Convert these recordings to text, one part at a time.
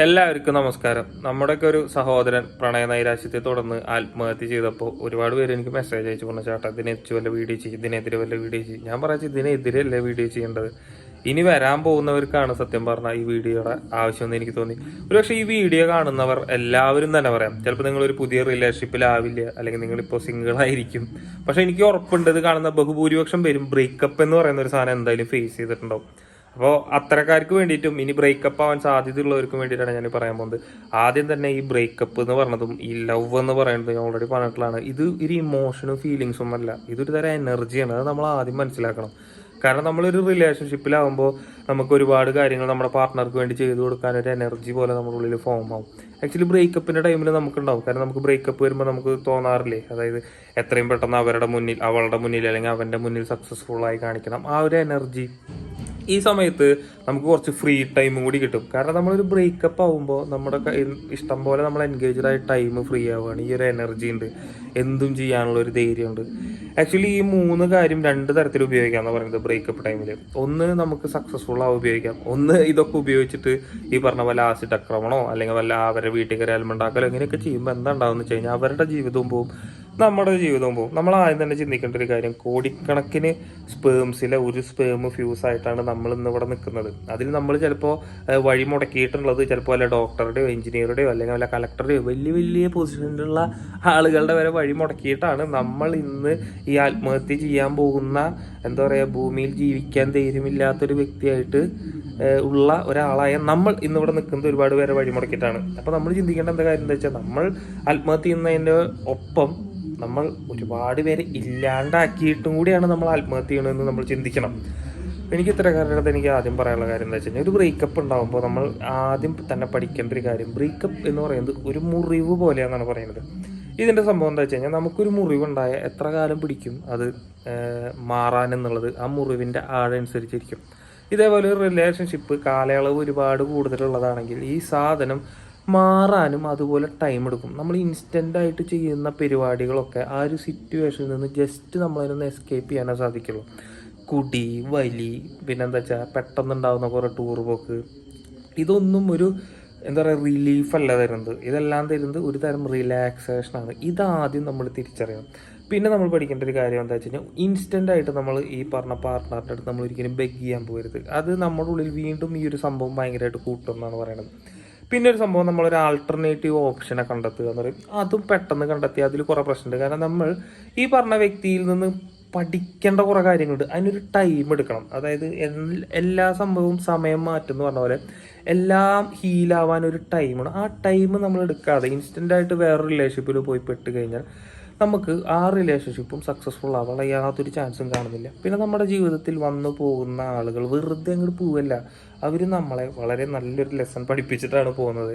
എല്ലാവർക്കും നമസ്കാരം. നമ്മുടെയൊക്കെ ഒരു സഹോദരൻ പ്രണയ നൈരാശ്യത്തെ തുടർന്ന് ആത്മഹത്യ ചെയ്തപ്പോൾ ഒരുപാട് പേര് എനിക്ക് മെസ്സേജ് അയച്ചു. പറഞ്ഞു ചേട്ടാ ഇതിനെച്ച് വല്ല വീഡിയോ ചെയ്യും. ഇതിനെതിരെ വല്ല വീഡിയോ ചെയ്യും. ഞാൻ പറഞ്ഞു ഇതിനെതിരെ അല്ല വീഡിയോ ചെയ്യേണ്ടത്? ഇനി വരാൻ പോകുന്നവർക്കാണ് സത്യം പറഞ്ഞാൽ ഈ വീഡിയോയുടെ ആവശ്യമെന്ന് എനിക്ക് തോന്നി. ഒരുപക്ഷെ ഈ വീഡിയോ കാണുന്നവർ എല്ലാവരും തന്നെ പറയാം. ചിലപ്പോൾ നിങ്ങളൊരു പുതിയ റിലേഷൻഷിപ്പിലാവില്ല അല്ലെങ്കിൽ നിങ്ങളിപ്പോൾ സിംഗിളായിരിക്കും പക്ഷെ എനിക്ക് ഉറപ്പുണ്ട് ഇത് കാണുന്ന ബഹുഭൂരിപക്ഷം പേരും ബ്രേക്കപ്പ് എന്ന് പറയുന്ന ഒരു സാധനം എന്തായാലും ഫേസ് ചെയ്തിട്ടുണ്ടാവും. അപ്പോൾ അത്തരക്കാർക്ക് വേണ്ടിയിട്ടും ഇനി ബ്രേക്കപ്പ് ആവാൻ സാധ്യതയുള്ളവർക്കും വേണ്ടിയിട്ടാണ് ഞാൻ പറയാൻ പോകുന്നത്. ആദ്യം തന്നെ ഈ ബ്രേക്കപ്പ് എന്ന് പറഞ്ഞതും ഈ ലവ് എന്ന് പറയുന്നത് ഞാൻ ഓൾറെഡി പറഞ്ഞിട്ടുള്ളതാണ്. ഇത് ഒരു ഇമോഷനും ഫീലിങ്സും അല്ല. ഇതൊരു തരം എനർജിയാണ് അത് നമ്മൾ ആദ്യം മനസ്സിലാക്കണം. കാരണം നമ്മളൊരു റിലേഷൻഷിപ്പിലാവുമ്പോൾ നമുക്ക് ഒരുപാട് കാര്യങ്ങൾ നമ്മുടെ പാർട്ട്ണർക്ക് വേണ്ടി ചെയ്തു കൊടുക്കാൻ ഒരു എനർജി പോലെ നമ്മുടെ ഉള്ളിൽ ഫോം ആവും. ആക്ച്വലി ബ്രേക്കപ്പിന്റെ ടൈമിൽ നമുക്കുണ്ടാവും. കാരണം നമുക്ക് ബ്രേക്കപ്പ് വരുമ്പോൾ നമുക്ക് തോന്നാറില്ലേ? അതായത് എത്രയും പെട്ടെന്ന് അവരുടെ മുന്നിൽ അവളുടെ മുന്നിൽ അല്ലെങ്കിൽ അവന്റെ മുന്നിൽ സക്സസ്ഫുൾ ആയി കാണിക്കണം. ആ ഒരു എനർജി ഈ സമയത്ത് നമുക്ക് കുറച്ച് ഫ്രീ ടൈമും കൂടി കിട്ടും. കാരണം നമ്മളൊരു ബ്രേക്കപ്പ് ആകുമ്പോൾ നമ്മുടെ ഇഷ്ടം പോലെ നമ്മൾ എൻഗേജ്ഡ് ആയ ടൈം ഫ്രീ ആവുകയാണ്. ഈ ഒരു എനർജി ഉണ്ട്. എന്തും ചെയ്യാനുള്ള ഒരു ധൈര്യമുണ്ട് ആക്ച്വലി ഈ മൂന്ന് കാര്യം രണ്ട് തരത്തിൽ ഉപയോഗിക്കാം എന്ന് പറയുന്നത് ബ്രേക്കപ്പ് ടൈമിൽ ഒന്ന് നമുക്ക് സക്സസ്ഫുൾ ആവും ഉപയോഗിക്കാം. ഒന്ന് ഇതൊക്കെ ഉപയോഗിച്ചിട്ട് ഈ പറഞ്ഞ പോലെ ആസിഡ് ആക്രമണോ അല്ലെങ്കിൽ വല്ല അവരുടെ വീട്ടിൽ കയറി അലമുണ്ടാക്കലോ ഇങ്ങനെയൊക്കെ ചെയ്യുമ്പോൾ എന്താ ഉണ്ടാവുമെന്ന് വെച്ച് കഴിഞ്ഞാൽ അവരുടെ ജീവിതവും പോവും. നമ്മുടെ ജീവിതം പോകും. നമ്മൾ ആദ്യം തന്നെ ചിന്തിക്കേണ്ട ഒരു കാര്യം കോടിക്കണക്കിന് സ്പേംസിലെ ഒരു സ്പേം ഫ്യൂസ് ആയിട്ടാണ് നമ്മൾ ഇന്ന് ഇവിടെ നിൽക്കുന്നത്. അതിൽ നമ്മൾ ചിലപ്പോൾ വഴി മുടക്കിയിട്ടുള്ളത് ചിലപ്പോൾ വല്ല ഡോക്ടറുടെയോ എഞ്ചിനീയറുടെയോ അല്ലെങ്കിൽ വല്ല കളക്ടറുടെയോ വലിയ വലിയ പൊസിഷനിലുള്ള ആളുകളുടെ വരെ വഴി മുടക്കിയിട്ടാണ് നമ്മൾ ഇന്ന് ഈ ആത്മഹത്യ ചെയ്യാൻ പോകുന്ന എന്താ പറയുക ഭൂമിയിൽ ജീവിക്കാൻ ധൈര്യമില്ലാത്തൊരു വ്യക്തിയായിട്ട് ഉള്ള ഒരാളായ നമ്മൾ ഇന്നിവിടെ നിൽക്കുന്നത് ഒരുപാട് പേരെ വഴിമുടക്കിയിട്ടാണ് അപ്പോൾ നമ്മൾ ചിന്തിക്കേണ്ട എന്താ കാര്യം എന്താ വെച്ചാൽ നമ്മൾ ആത്മഹത്യ ചെയ്യുന്നതിന്റെ ഒപ്പം നമ്മൾ ഒരുപാട് പേരെ ഇല്ലാണ്ടാക്കിയിട്ടും കൂടിയാണ് നമ്മൾ ആത്മഹത്യ ചെയ്യണമെന്ന് നമ്മൾ ചിന്തിക്കണം. എനിക്ക് ഇത്ര ഇത്തരക്കാരുടെ എനിക്ക് ആദ്യം പറയാനുള്ള കാര്യം എന്താ വെച്ച് കഴിഞ്ഞാൽ ഒരു ബ്രേക്കപ്പ് ഉണ്ടാകുമ്പോൾ നമ്മൾ ആദ്യം തന്നെ പഠിക്കേണ്ട ഒരു കാര്യം ബ്രേക്കപ്പ് എന്ന് പറയുന്നത് ഒരു മുറിവ് പോലെയാണെന്നാണ് പറയുന്നത്. ഇതിന്റെ സംഭവം എന്താ വെച്ച് കഴിഞ്ഞാൽ നമുക്കൊരു മുറിവുണ്ടായ എത്ര കാലം പിടിക്കും അത് മാറാൻ എന്നുള്ളത് ആ മുറിവിന്റെ ആഴനുസരിച്ചിരിക്കും ഇതേപോലെ ഒരു റിലേഷൻഷിപ്പ് കാലയളവ് ഒരുപാട് കൂടുതലുള്ളതാണെങ്കിൽ ഈ സാധനം മാറാനും അതുപോലെ ടൈം എടുക്കും. നമ്മൾ ഇൻസ്റ്റന്റ് ആയിട്ട് ചെയ്യുന്ന പരിപാടികളൊക്കെ ആ ഒരു സിറ്റുവേഷനിൽ നിന്ന് ജസ്റ്റ് നമ്മളതിനൊന്ന് എസ്കേപ്പ് ചെയ്യാനേ സാധിക്കുള്ളൂ. കുടി വലി പിന്നെന്താ വെച്ചാൽ പെട്ടെന്നുണ്ടാകുന്ന കുറേ ടൂർ പോക്ക് ഇതൊന്നും ഒരു എന്താ പറയുക റിലീഫല്ല തരുന്നത് ഇതെല്ലാം തരുന്നത് ഒരു തരം റിലാക്സേഷനാണ് ഇതാദ്യം നമ്മൾ തിരിച്ചറിയണം. പിന്നെ നമ്മൾ പഠിക്കേണ്ട ഒരു കാര്യം എന്താ വെച്ച് ഇൻസ്റ്റന്റ് ആയിട്ട് നമ്മൾ ഈ പറഞ്ഞ പാർട്ട്ണറിന്റെ അടുത്ത് നമ്മൾ ഒരിക്കലും ബെഗ് ചെയ്യാൻ പോകരുത്. അത് നമ്മുടെ ഉള്ളിൽ വീണ്ടും ഈ ഒരു സംഭവം ഭയങ്കരമായിട്ട് കൂട്ടും എന്നാണ് പറയുന്നത് പിന്നെ ഒരു സംഭവം നമ്മൾ ഒരു ആൾട്ടർനേറ്റീവ് ഓപ്ഷനെ കണ്ടെത്തുക എന്ന് പറയും. അതും പെട്ടെന്ന് കണ്ടെത്തി അതിൽ കുറേ പ്രശ്നമുണ്ട്. കാരണം നമ്മൾ ഈ പറഞ്ഞ വ്യക്തിയിൽ നിന്ന് പഠിക്കേണ്ട കുറേ കാര്യങ്ങളുണ്ട്. അതിനൊരു ടൈം എടുക്കണം. അതായത് എല്ലാ സംഭവവും സമയം മാറ്റും എന്ന് പറഞ്ഞ പോലെ എല്ലാം ഹീലാവാൻ ഒരു ടൈമാണ് ആ ടൈം നമ്മൾ എടുക്കാതെ ഇൻസ്റ്റന്റ് ആയിട്ട് വേറൊരു റിലേഷൻഷിപ്പിൽ പോയി പെട്ട് കഴിഞ്ഞാൽ നമുക്ക് ആ റിലേഷൻഷിപ്പും സക്സസ്ഫുൾ ആവാനുള്ള യാതൊരു ചാൻസും കാണുന്നില്ല. പിന്നെ നമ്മുടെ ജീവിതത്തിൽ വന്നു പോകുന്ന ആളുകൾ വെറുതെ അങ്ങോട്ട് പോവല്ല. അവർ നമ്മളെ വളരെ നല്ലൊരു ലെസൺ പഠിപ്പിച്ചിട്ടാണ് പോകുന്നത്.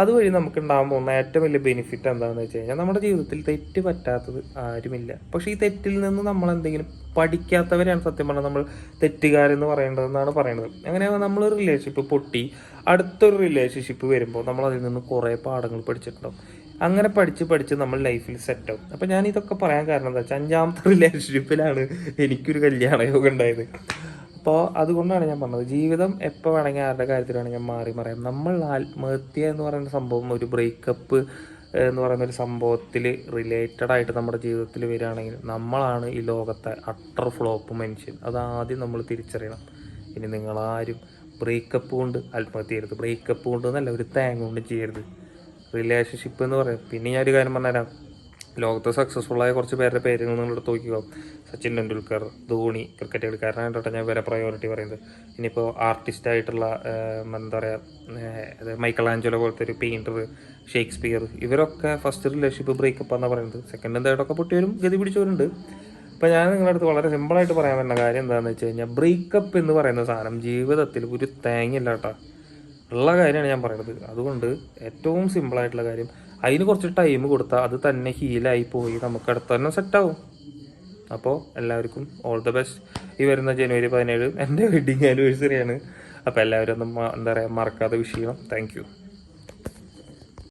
അതുവഴി നമുക്ക് ഉണ്ടാകാൻ പോകുന്ന ഏറ്റവും വലിയ ബെനിഫിറ്റ് എന്താണെന്ന് വെച്ച് കഴിഞ്ഞാൽ നമ്മുടെ ജീവിതത്തിൽ തെറ്റ് പറ്റാത്തത് ആരുമില്ല. പക്ഷേ ഈ തെറ്റിൽ നിന്ന് നമ്മൾ എന്തെങ്കിലും പഠിക്കാത്തവരെയാണ് സത്യം പറഞ്ഞാൽ നമ്മൾ തെറ്റുകാരെന്ന് പറയേണ്ടതെന്നാണ് പറയുന്നത്. അങ്ങനെ നമ്മളൊരു റിലേഷൻഷിപ്പ് പൊട്ടി അടുത്തൊരു റിലേഷൻഷിപ്പ് വരുമ്പോൾ നമ്മൾ അതിൽ നിന്ന് കുറേ പാഠങ്ങൾ പഠിച്ചിട്ടുണ്ടാവും. അങ്ങനെ പഠിച്ച് പഠിച്ച് നമ്മൾ ലൈഫിൽ സെറ്റ് ആവും. അപ്പം ഞാൻ ഇതൊക്കെ പറയാൻ കാരണം എന്താ വെച്ചാൽ അഞ്ചാമത്തെ റിലേഷൻഷിപ്പിലാണ് എനിക്കൊരു കല്യാണ യോഗം ഉണ്ടായത്. അപ്പോൾ അതുകൊണ്ടാണ് ഞാൻ പറഞ്ഞത് ജീവിതം എപ്പോൾ വേണമെങ്കിൽ ആരുടെ കാര്യത്തിലാണ് ഞാൻ മാറി മറിയാം നമ്മൾ ആത്മഹത്യ എന്ന് പറയുന്ന സംഭവം ഒരു ബ്രേക്കപ്പ് എന്ന് പറയുന്ന ഒരു സംഭവത്തിൽ റിലേറ്റഡ് ആയിട്ട് നമ്മുടെ ജീവിതത്തിൽ വരികയാണെങ്കിൽ നമ്മളാണ് ഈ ലോകത്തെ അട്ടർ ഫ്ലോപ്പ് മനുഷ്യൻ. അതാദ്യം നമ്മൾ തിരിച്ചറിയണം. ഇനി നിങ്ങളാരും ബ്രേക്കപ്പ് കൊണ്ട് ആത്മഹത്യ ചെയ്യരുത്. ബ്രേക്കപ്പ് കൊണ്ട് നല്ല ഒരു തേങ്ങ കൊണ്ട് ചെയ്യരുത്. റിലേഷൻഷിപ്പ് എന്ന് പറയാം. പിന്നെ ഞാൻ ഒരു കാര്യം പറഞ്ഞുതരാം. ലോകത്ത് സക്സസ്ഫുൾ ആയ കുറച്ച് പേരുടെ പേരുകൾ നിങ്ങൾ എടുത്ത് നോക്കിക്കോ. സച്ചിൻ ടെണ്ടുൽക്കർ ധോണി ക്രിക്കറ്റ് കളിക്കാരനായിട്ടോട്ടെ ഞാൻ വരെ പ്രയോറിറ്റി പറയുന്നത്. ഇനിയിപ്പോൾ ആർട്ടിസ്റ്റ് ആയിട്ടുള്ള ഏഹ്, എന്താ പറയുക മൈക്കൽ ആഞ്ചലോ പോലത്തെ ഒരു പെയിന്റർ ഷേക്സ്പിയർ ഇവരൊക്കെ ഫസ്റ്റ് റിലേഷൻഷിപ്പ് ബ്രേക്കപ്പ് എന്നാണ് പറയുന്നത്. സെക്കൻഡ് എന്തായിട്ടൊക്കെ പൊട്ടിയവരും ഗതി പിടിച്ചവരുണ്ട്. അപ്പോൾ ഞാൻ നിങ്ങളുടെ അടുത്ത് വളരെ സിമ്പിളായിട്ട് പറയാൻ പറ്റുന്ന കാര്യം എന്താണെന്ന് വെച്ച് കഴിഞ്ഞാൽ ബ്രേക്കപ്പ് എന്ന് പറയുന്ന സാധനം ജീവിതത്തിൽ ഒരു തേങ്ങയില്ല കേട്ടോ. ഉള്ള കാര്യമാണ് ഞാൻ പറയുന്നത് അതുകൊണ്ട് ഏറ്റവും സിമ്പിളായിട്ടുള്ള കാര്യം അതിന് കുറച്ച് ടൈം കൊടുത്താൽ അത് തന്നെ ഹീലായി പോയി നമുക്ക് അടുത്ത തന്നെ സെറ്റാവും അപ്പോൾ എല്ലാവർക്കും ഓൾ ദ ബെസ്റ്റ് ഈ വരുന്ന ജനുവരി പതിനേഴ് എന്റെ വെഡിങ് ആനിവേഴ്സറിയാണ് അപ്പോൾ എല്ലാവരും ഒന്ന് എന്താ പറയുക മറക്കാതെ വിഷ് ചെയ്യണം. താങ്ക്